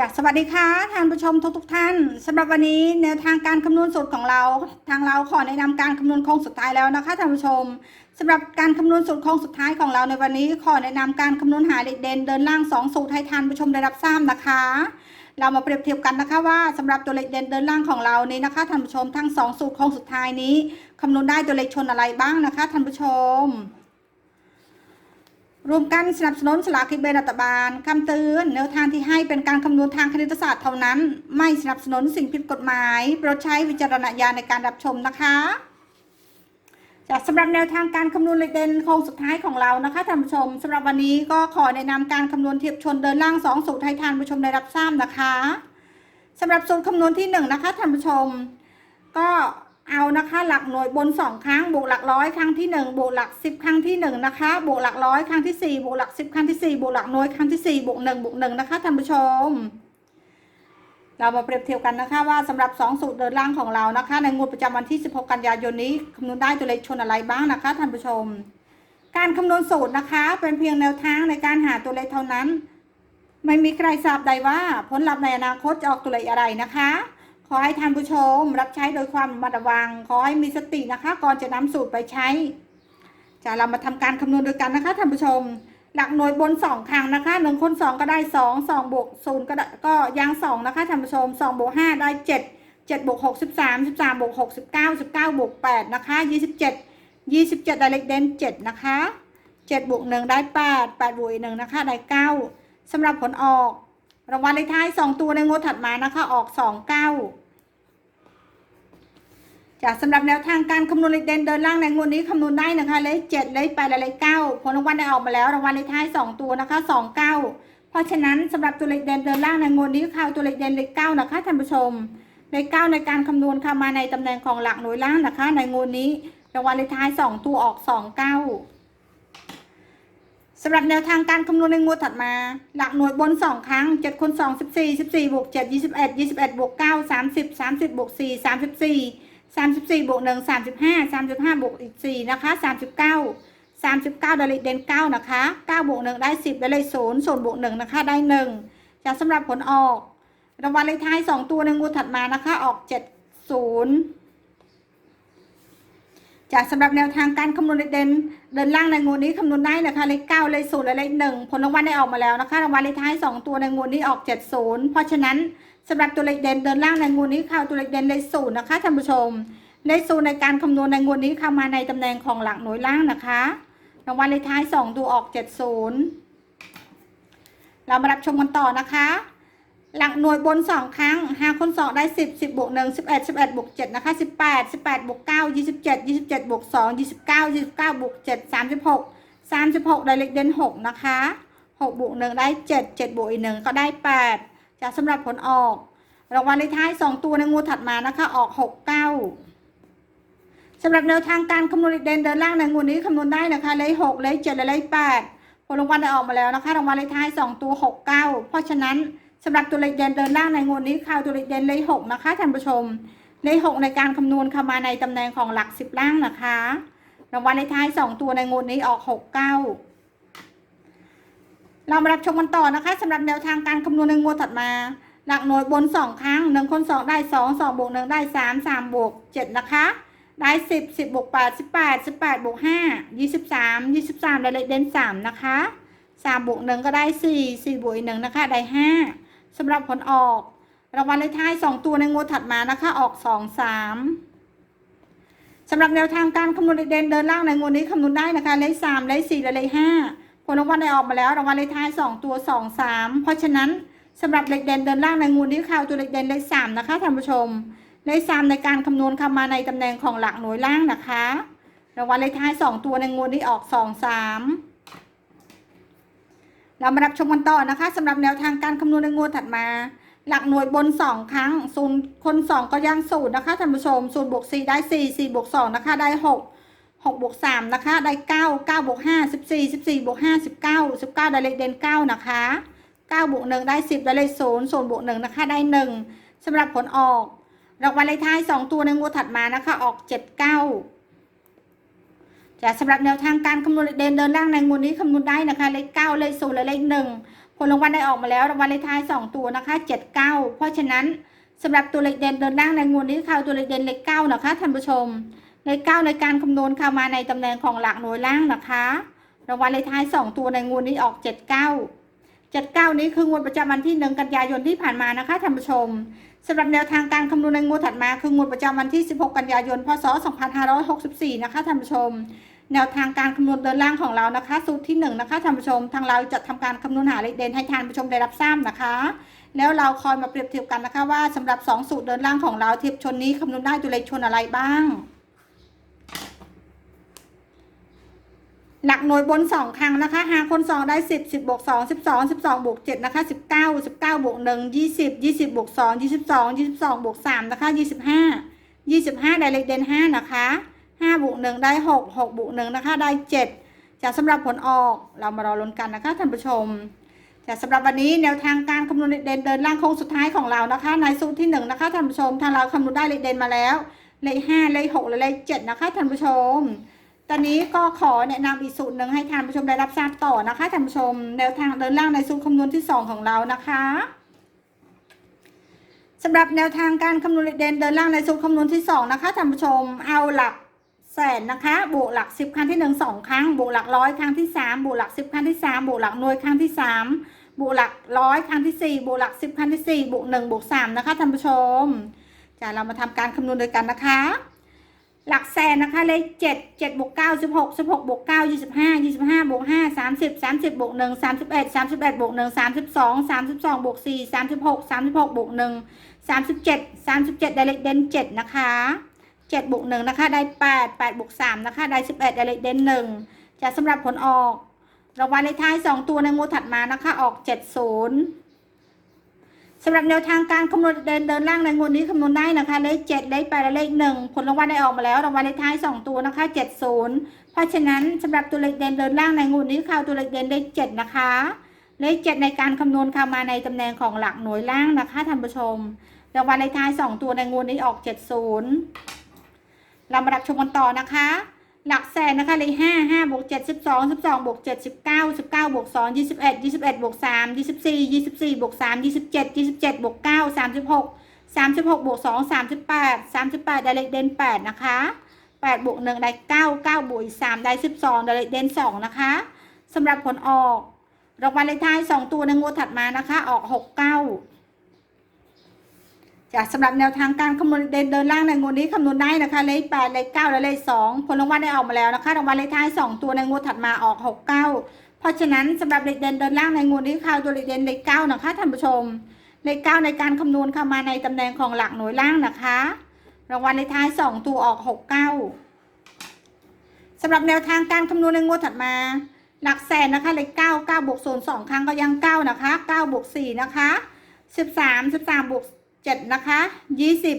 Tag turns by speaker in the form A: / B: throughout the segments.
A: จากสวัสดีค่ะท่านผู้ชมทุกทุกท่านสำหรับวันนี้แนวทางการคำนวณสูตรของเรา ทางเราขอแนะนำการคำนวณโค้งสุดท้ายแล้วนะคะท่านผู้ชมสำหรับการคำนวณสูตรโค้งสุดท้ายของเราในวันนี้ ขอแนะนำการคำนวณหาเลขเด่นเดินล่าง 2 สูตรให้ท่านผู้ชมได้รับทราบนะคะ เรามาเปรียบเทียบกันนะคะว่าสำหรับตัวเลขเด่นเดินล่างของเรานี้นะคะท่านผู้ชมทั้ง 2 สูตรโค้งสุดท้ายนี้คำนวณได้ตัวเลขชนอะไรบ้างนะคะท่านผู้ชม รวมกันสนับสนุนสลากกินแบ่งรัฐบาลคำเตือนแนวทางที่ให้เป็นการคำนวณทางคณิตศาสตร์เท่านั้น ไม่สนับสนุนสิ่งผิดกฎหมายโปรดใช้วิจารณญาณในการรับชมนะคะจากสำหรับแนวทางการคำนวณเลขเด่นโค้งสุดท้ายของเรานะคะท่านผู้ชมสำหรับวันนี้ก็ขอแนะนำการคำนวณเทียบชนเดินล่างสองสูตรให้ท่านผู้ชมได้รับทราบนะคะสำหรับสูตรคำนวณที่หนึ่งนะคะท่านผู้ชมก็ เอานะคะหลักหน่วยบนสองครั้งบวกหลักร้อยครั้งที่หนึ่งบวกหลักสิบครั้งที่หนึ่งนะคะบวกหลักร้อยครั้งที่สี่บวกหลักสิบครั้งที่สี่บวกหลักหน่วยครั้งที่สี่บวกหนึ่งบวกหนึ่งนะคะท่านผู้ชม เรามาเปรียบเทียบกันนะคะว่าสำหรับ 2 สูตรเดินล่างของเรานะคะ ในงวดประจำวันที่ 16 กันยายนนี้คำนวณได้ตัวเลขชนอะไรบ้างนะคะท่านผู้ชม การคำนวณสูตรนะคะ เป็นเพียงแนวทางในการหาตัวเลขเท่านั้น ไม่มีใครทราบใดว่าผลลัพธ์ในอนาคตจะออกตัวเลขอะไรนะคะ ขอให้ท่านผู้ชมรับใช้โดยความระมัดระวัง ขอให้มีสตินะคะ ก่อนจะนำสูตรไปใช้ จะเรามาทำการคำนวณด้วยกันนะคะท่านผู้ชม หลักหน่วยบนสองครั้งนะคะหนึ่งคนสองก็ได้สองสองบวกศูนย์ก็ได้ก็ยังสองนะคะท่านผู้ชมสองบวกห้าได้เจ็ดเจ็ดบวกหกสิบสามสิบสามบวกหกสิบเก้าสิบเก้าบวกแปดนะคะยี่สิบเจ็ดยี่สิบเจ็ดได้เลขเด่นเจ็ดนะคะเจ็ดบวกหนึ่งได้แปดแปดบวกอีกหนึ่งนะคะได้เก้าสำหรับผลออก รางวัลเลขท้ายสองตัวในงวดถัดมานะคะ ออกสองเก้าจากสำหรับแนวทางการคำนวณเลขเด่นเดินล่างในงวดนี้คำนวณได้นะคะเลขเจ็ดเลขแปดและเลขเก้าผลรางวัลได้ออกมาแล้วรางวัลเลขท้ายสองตัวนะคะสองเก้าเพราะฉะนั้นสำหรับตัวเลขเด่นเดินล่างในงวดนี้ข่าวตัวเลขเด่นเลขเก้านะคะท่านผู้ชมเลขเก้าในการคำนวณเข้ามาในตำแหน่งของหลักหน่วยล่างนะคะ ในงวดนี้รางวัลเลขท้ายสองตัวออกสองเก้าำหรับแนวทางการคำนวณในงวดถัดมา หลักหน่วยบนสองครั้งเจ็ดคูณสองสิบสี่สิบสี่บวกเจ็ดยี่สิบเอ็ดยี่สิบเอ็ดบวกเก้าสามสิบสามสิบบวกสี่สามสิบสี่สามสิบสี่บวกหนึ่งสามสิบห้าสามสิบห้าบวกอีกสี่นะคะสามสิบเก้าสามสิบเก้าได้เลขเด่นเก้านะคะเก้าบวกหนึ่งได้สิบได้เลขศูนย์ศูนย์บวกหนึ่งนะคะได้หนึ่งจากสำหรับผลออกรางวัลเลขท้ายสองตัวในงวดถัดมานะคะออกเจากสำหรับแนวทางการคำนวณเลขเด่นเดินล่างในงวดนี้คำนวณได้นะคะเลขเก้าเลขศูนย์และเลขหนึ่งผลรางวัลได้ออกมาแล้วนะคะรางวัลเลขท้ายสองตัวในงวดนี้ออกเจ็ดศูนย์เพราะฉะนั้นสำหรับตัวเลขเด่นเดินล่างในงวดนี้เข้าตัวเลขเด่นเลขศูนย์นะคะท่านผู้ชม เลขศูนย์ในการคำนวณในงวดนี้เข้ามาในตำแหน่งของหลักหน่วยล่างนะคะรางวัลเลขท้ายสองตัวออกเจ็ดศูนย์เรามารับชมกันต่อนะคะ หน่วยบนสองครั้งหาคนสองได้สิบสิบบวกหนึ่งสิบเอ็ดสิบเอ็ดบวกเจ็ดนะคะสิบแปดสิบแปดบวกเก้ายี่สิบเจ็ดยี่สิบเจ็ดบวกสองยี่สิบเก้ายี่สิบเก้าบวกเจ็ดสามสิบหกสามสิบหกได้เลขเด่นหกนะคะหกบวกหนึ่งได้เจ็ดเจ็ดบวกอีกหนึ่งก็ได้แปดจากสำหรับผลออกรางวัลเลขท้ายสองตัวในงวดถัดมานะคะออกหกเก้าสำหรับแนวทางการคำนวณเลขเด่นเดินล่างในงวดนี้คำนวณได้นะคะเลขหกเลขเจ็ดและเลขแปดผลรางวัลได้ออกมาแล้วนะคะรางวัลเลขท้ายสองตัวหกเก้าเพราะฉะนั้น สำหรับตัวเลขเด่นเดินล่างในงวดนี้ข่าวตัวเลขเด่นเลขหกนะคะท่านผู้ชม เลขหกในการคำนวณเข้ามาในตำแหน่งของหลักสิบล่างนะคะรางวัลเลขท้ายสองตัวในงวดนี้ออกหกเก้าเรามารับชมกันต่อนะคะสำหรับแนวทางการคำนวณในงวดถัดมา หลักหน่วยบนสองครั้งหนึ่งคนสองได้สองสองบวกหนึ่งได้สามสามบวกเจ็ดนะคะได้สิบสิบบวกแปดสิบแปดสิบแปดบวกห้ายี่สิบสามยี่สิบสามได้เลขเด่นสามนะคะสามบวกหนึ่งก็ได้สี่สี่บวกอีกหนึ่งนะคะได้ห้า สำหรับผลออก รางวัลเลขท้ายสองตัวในงวดถัดมานะคะ ออกสองสามสำหรับแนวทางการคำนวณเลขเด่นเดินล่างในงวดนี้คำนวณได้นะคะเลขสามเลขสี่และเลขห้าผลรางวัลได้ออกมาแล้วรางวัลเลขท้ายสองตัวสองสามเพราะฉะนั้นสำหรับเลขเด่นเดินล่างในงูนี้ข่าวตัวเลขเด่นเลขสามนะคะท่านผู้ชมเลขสามในการคำนวณเข้ามาในตำแหน่งของหลักหน่วยล่างนะคะรางวัลเลขท้ายสองตัวในงูนี้ออกสองสาม เรามารับชมกันต่อนะคะสำหรับแนวทางการคำนวณในงูถัดมา หลักหน่วยบนสองครั้งศูนย์คนสองก็ยังศูนย์นะคะท่านผู้ชมศูนย์บวกสี่ได้สี่สี่บวกสองนะคะได้หกหกบวกสามนะคะได้เก้าเก้าบวกห้าสิบสี่สิบสี่บวกห้าสิบเก้าสิบเก้าได้เลขเด่นเก้านะคะเก้าบวกหนึ่งได้สิบได้เลขศูนย์ศูนย์บวกหนึ่งนะคะได้หนึ่งสำหรับผลออกรางวัลเลขท้ายสองตัวในงวดถัดมานะคะออกเจ้ะสำหรับแนวทางการคำนวณเลขเด่นเดินล่างในงวดนี้คำนวณได้นะคะเลขเก้าเลขศูนย์และเลขหนึ่งผลรางวัลได้ออกมาแล้วรางวัลเลขท้ายสองตัวนะคะเจ็ดเก้าเพราะฉะนั้นสำหรับตัวเลขเด่นเดินล่างในงวดนี้ค่ะตัวเลขเด่นเลขเก้านะคะท่านผู้ชมเลขเก้าในการคำนวณเข้ามาในตำแหน่งของหลักหน่วยล่างนะคะรางวัลเลขท้ายสองตัวในงวดนี้ออกเจ็ดเก้าเจ็ดเก้านี้คืองวดประจำวันที่หนึ่งกันยายนที่ผ่านมานะคะท่านผู้ชม สำหรับแนวทางการคำนวณในงวดถัดมา คืองวดประจำวันที่ 16 กันยายน พศ 2564 นะคะท่านผู้ชม แนวทางการคำนวณเดินล่างของเรานะคะ สูตรที่1นงนะคะท่านผู้ชม ทางเราจะทำการคำนวณหาเลขเด่นให้ท่านผู้ชมได้รับทราบนะคะ แล้วเราคอยมาเปรียบเทียบกันนะคะว่าสำหรับ 2 สูตรเดินล่างของเราเทียบชนนี้คำนวณได้ตัวเลขชนอะไรบ้าง หลักหน่วยบน 2 ครั้งนะคะหาคน 2 ได้ 10 10บวก2 12 12บวก7นะคะ19 19บวก1 20 20บวก2 22 22บวก3นะคะ25 25 ได้เลขเด่น5นะคะ5บวก1ได้ 6 6บวก1นะคะได้ 7จากสำหรับผลออกเรามารอลุ้นกันนะคะท่านผู้ชมแต่สำหรับวันนี้แนวทางการคำนวณเลขเด่นเดินล่างโค้งสุดท้ายของเรานะคะ ในสูตรที่1นะคะท่านผู้ชมทางเราคำนวณได้เลขเด่นมาแล้วเลข5เลข6และเลข7นะคะท่านผู้ชม ตอนนี้ก็ขอแนะนำอีกสูตรหนึ่งให้ท่านผู้ชมได้รับทราบต่อนะคะท่านผู้ชมแนวทางเดินล่างในสูตรคำนวณที่ 2 ของเรานะคะสำหรับแนวทางการคำนวณเลขเด่นเดินล่างในสูตรคำนวณที่ 2 นะคะท่านผู้ชมเอาหลักแสนนะคะบวกหลัก 10 ครั้งที่ 1 2 ครั้งบวกหลักร้อยครั้งที่ 3บวกหลัก 10 ครั้งที่ 3บวกหลักหน่วยครั้งที่ 3บวกหลักร้อยครั้งที่ 4บวกหลัก 10 ครั้งที่ 4บวก1บวก3นะคะท่านผู้ชมจะเรามาทำการคำนวณโดยกันนะคะ หลักแสนนะคะเลขเจ็ดเจ็ดบวกเก้าสิบหกสิบหกบวกเก้ายี่สิบห้ายี่สิบห้าบวกห้าสามสิบสามสิบบวกหนึ่งสามสิบเอ็ดสามสิบเอ็ดบวกหนึ่งสามสิบสองสามสิบสองบวกสี่สามสิบหกสามสิบหกบวกหนึ่งสามสิบเจ็ดสามสิบเจ็ดได้เลขเด่นเจ็ดนะคะเจ็ดบวกหนึ่งนะคะ ได้แปดแปดบวกสามนะคะ ได้สิบเอ็ดได้เลขเด่นหนึ่งจะสำหรับผลออกรางวัลเลขท้ายสองตัวในงวดถัดมานะคะ ออกเจ็ดศูนย์ สำหรับแนวทางการคำนวณเดินเดินล่างในงวดนี้คำนวณได้นะคะ เลขเจ็ดเลขแปดและเลขหนึ่งผลรางวัลได้ออกมาแล้วรางวัลเลขท้ายสองตัวนะคะเจ็ดศูนย์เพราะฉะนั้นสำหรับตัวเลขเด่นเดินล่างในงวดนี้ข่าวตัวเลขเด่นเลขเจ็ดนะคะ เลขเจ็ดในการคำนวณเข้ามาในตำแหน่งของหลักหน่วยล่างนะคะท่านผู้ชมรางวัลเลขท้ายสองตัวในงวดนี้ออกเจ็ดศูนย์เรามารับชมกันต่อนะคะ หลักแสนนะคะเลขห้าห้าบวกเจ็ดสิบสองสิบสองบวกเจ็ดสิบเก้าสิบเก้าบวกสองยี่สิบเอ็ดยี่สิบเอ็ดบวกสามยี่สิบสี่ยี่สิบสี่บวกสามยี่สิบเจ็ดยี่สิบเจ็ดบวกเก้าสามสิบหกสามสิบหกบวกสองสามสิบแปดสามสิบแปดได้เลขเด่นแปดนะคะแปดบวกหนึ่งได้เก้าเก้าบวกอีกสามได้สิบสองได้เลขเด่นสองนะคะสำหรับผลออกรางวัลเลขท้ายสองตัวในงวดถัดมานะคะ ออกหกเก้า สำหรับแนวทางการคำนวณเดินเดินล่างในงวดนี้คำนวณได้นะคะเลขแปดเลขเก้าและเลขสองผลรางวัลได้ออกมาแล้วนะคะรางวัลเลขท้ายสองตัวในงวดถัดมาออกหกเก้าเพราะฉะนั้นสำหรับเลขเด่นเดินล่างในงวดนี้ข่าวตัวเลขเด่นเลขเก้านะคะท่านผู้ชม เลขเก้าในการคำนวณเข้ามาในตำแหน่งของหลักหน่วยล่างนะคะ รางวัลเลขท้ายสองตัวออกหกเก้าสำหรับแนวทางการคำนวณในงวดถัดมา หลักแสนนะคะเลขเก้าเก้าบวกศูนย์สองครั้งก็ยังเก้านะคะเก้าบวกสี่นะคะสิบสามสิบสามบวก เจ็ดนะคะยี่สิบ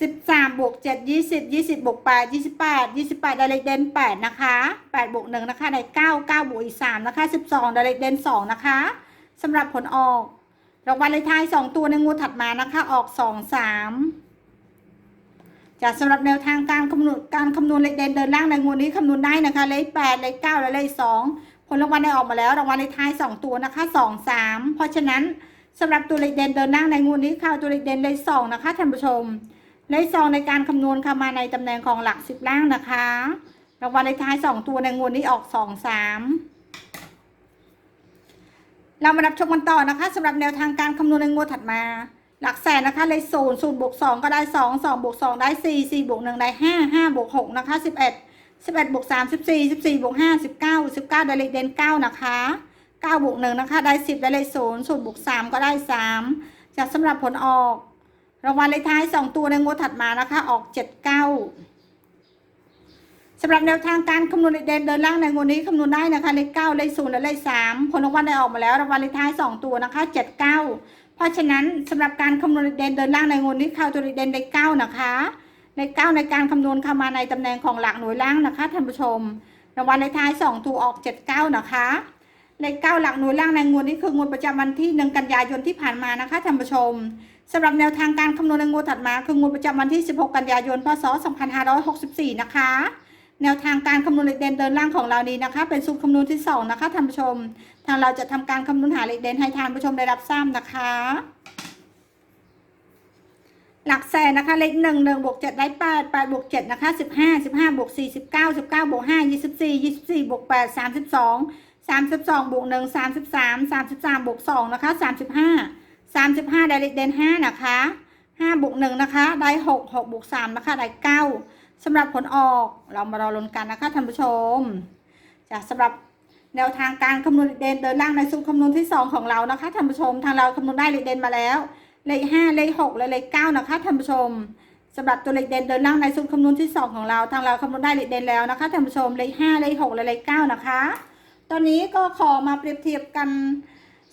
A: สิบสามบวกเจ็ดยี่สิบยี่สิบบวกแปดยี่สิบแปดยี่สิบแปดได้เลขเดนแปดนะคะแปดบวกหนึ่งนะคะได้เก้าเก้าบวกอีกสามนะคะสิบสองได้เลขเดนสองนะคะสำหรับผลออกรางวัลเลขท้ายสองตัวในงวดถัดมานะคะออกสองสามจากสำหรับแนวทางการคำนวณการคำนวณเลขเด่นเดินล่างในงวดนี้คำนวณได้นะคะเลขแปดเลขเก้าและเลขสองผลรางวัลได้ออกมาแล้วรางวัลเลขท้ายสองตัวนะคะสองสามเพราะฉะนั้น สำหรับตัวเลขเด่นเดินนั่งในงูนี้ค่ะตัวเลขเด่นเลขสองนะคะท่านผู้ชม เลขสองในการคำนวณเข้ามาในตำแหน่งของหลักสิบล่างนะคะรางวัลเลขท้ายสองตัวในงูนี้ออกสองสามเรามารับชมกันต่อนะคะสำหรับแนวทางการคำนวณในงวดถัดมา หลักแสนนะคะเลขศูนย์ศูนย์บวกสองก็ได้สองสองบวกสองได้สี่สี่บวกหนึ่งได้ห้าห้าบวกหกนะคะสิบเอ็ดสิบเอ็ดบวกสามสิบสี่สิบสี่บวกห้าสิบเก้าสิบเก้าได้เลขเด่นเก้านะคะ เก้าบวกหนึ่งนะคะ ได้สิบได้เลขศูนย์ศูนย์บวกสามก็ได้สามจากสำหรับผลออก รางวัลเลขท้ายสองตัวในงวดถัดมานะคะ ออกเจ็ดเก้าสำหรับแนวทางการคำนวณเลขเด่นเดินล่างในงวดนี้คำนวณได้นะคะ เลขเก้าเลขศูนย์และเลขสามผลรางวัลได้ออกมาแล้ว รางวัลเลขท้ายสองตัวนะคะเจ็ดเก้าเพราะฉะนั้นสำหรับการคำนวณเลขเด่นเดินล่างในงวดนี้เข้าตัวเลขเด่นเลขเก้านะคะเลขเก้าในการคำนวณเข้ามาในตำแหน่งของหลักหน่วยล่างนะคะท่านผู้ชมรางวัลเลขท้ายสองตัวออกเจ็ดเก้านะคะ เลขเก้าหลักหน่วยล่างในงวดนี้คืองวดประจำวันที่หนึ่งกันยายนที่ผ่านมานะคะท่านผู้ชมสำหรับแนวทางการคำนวณในงวดถัดมา คืองวดประจำวันที่ 16 กันยายนพศ2564 นะคะ แนวทางการคำนวณเลขเด่นเดินล่างของเรานี้นะคะ เป็นสูตรคำนวณที่สองนะคะท่านผู้ชม ทางเราจะทำการคำนวณหาเลขเด่นให้ท่านผู้ชมได้รับทราบนะคะหลักแสนนะคะเลขหนึ่งหนึ่งบวกเจ็ดได้แปดแปดบวกเจ็ดนะคะสิบห้าสิบห้าบวกสี่สิบเก้าสิบเก้าบวกห้ายี่สิบสี่ยี่สิบสี่บวกแปดสามสิบสอง สามสิบสองบวกหนึ่งสามสิบสามสามสิบสามบวกสองนะคะสามสิบห้าสามสิบห้าได้เลขเด่นห้านะคะห้าบวกหนึ่งนะคะ ได้หกหกบวกสามนะคะ ได้เก้าสำหรับผลออกเรามารอลุ้นกันนะคะท่านผู้ชมจะสำหรับแนวทางการคำนวณเลขเด่นเดินล่างในสูตรคำนวณที่สองของเรานะคะท่านผู้ชม ทางเราคำนวณได้เลขเด่นมาแล้วเลขห้าเลขหกและเลขเก้านะคะท่านผู้ชมสำหรับตัวเลขเด่นเดินล่างในสูตรคำนวณที่สองของเรา ทางเราคำนวณได้เลขเด่นแล้วนะคะท่านผู้ชมเลขห้าเลขหกและเลขเก้านะคะ ตอนนี้ก็ขอมาเปรียบเทียบกัน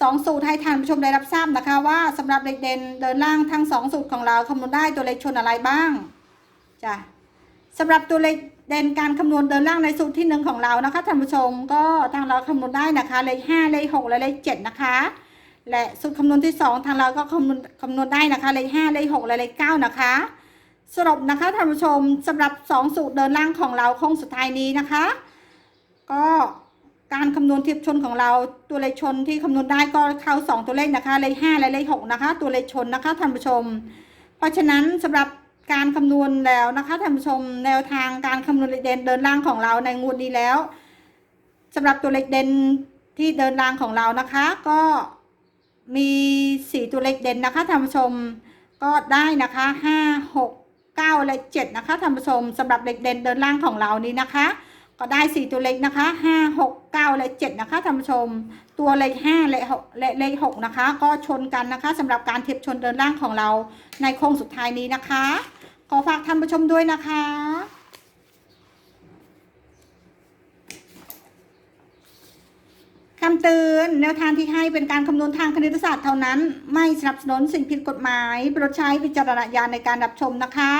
A: สองสูตรให้ท่านผู้ชมได้รับทราบนะคะ ว่าสำหรับเลขเด่นเดินล่างทั้งสองสูตรของเราคำนวณได้ตัวเลขชนอะไรบ้างจ้ะสำหรับตัวเลขเด่นการคำนวณเดินล่างในสูตรที่หนึ่งของเรานะคะท่านผู้ชมก็ทางเราคำนวณได้นะคะเลขห้าเลขหกและเลขเจ็ดนะคะ และสูตรคำนวณที่2ทางเราก็คำนวณคำนวณได้นะคะเลข5เลข6และเลข9นะคะ สรุปนะคะท่านผู้ชมสำหรับ2สูตรเดินล่างของเราโค้งสุดท้ายนี้นะคะ ก็ การคำนวณเทียบชนของเราตัวเลขชนที่คำนวณได้ก็เข้า 2 ตัวเลขนะคะเลข5และเลข6นะคะ ตัวเลขชนนะคะท่านผู้ชม เพราะฉะนั้นสำหรับการคำนวณแล้วนะคะท่านผู้ชมแนวทางการคำนวณเลขเด่นเดินล่างของเราในงวดนี้แล้วสำหรับตัวเลขเด่นที่เดินล่างของเรานะคะ ก็มีสีตัวเลขเด่นนะคะท่านผู้ชมก็ได้นะคะห้าหกเก้าและเจ็ดนะคะท่านผู้ชมสำหรับเลขเด่นเดินล่างของเรานี้นะคะ ก็ได้สีตัวเลขนะคะห้าหกเก้าและเจ็ดนะคะท่านผู้ชม ตัวเลขห้าและหกและเลขหกนะคะ ก็ชนกันนะคะสำหรับการเทียบชนเดินล่างของเราในโค้งสุดท้ายนี้นะคะ ขอฝากท่านผู้ชมด้วยนะคะคำเตือนแนวทางที่ให้เป็นการคำนวณทางคณิตศาสตร์เท่านั้น ไม่สนับสนุนสิ่งผิดกฎหมาย โปรดใช้วิจารณญาณในการรับชมนะคะ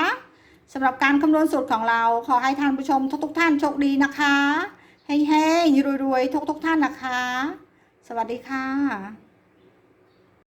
A: สำหรับการคำนวณสูตรของเราขอให้ท่านผู้ชมทุกๆท่านโชคดีนะคะให้ๆรวยๆทุกๆท่านนะคะ สวัสดีค่ะ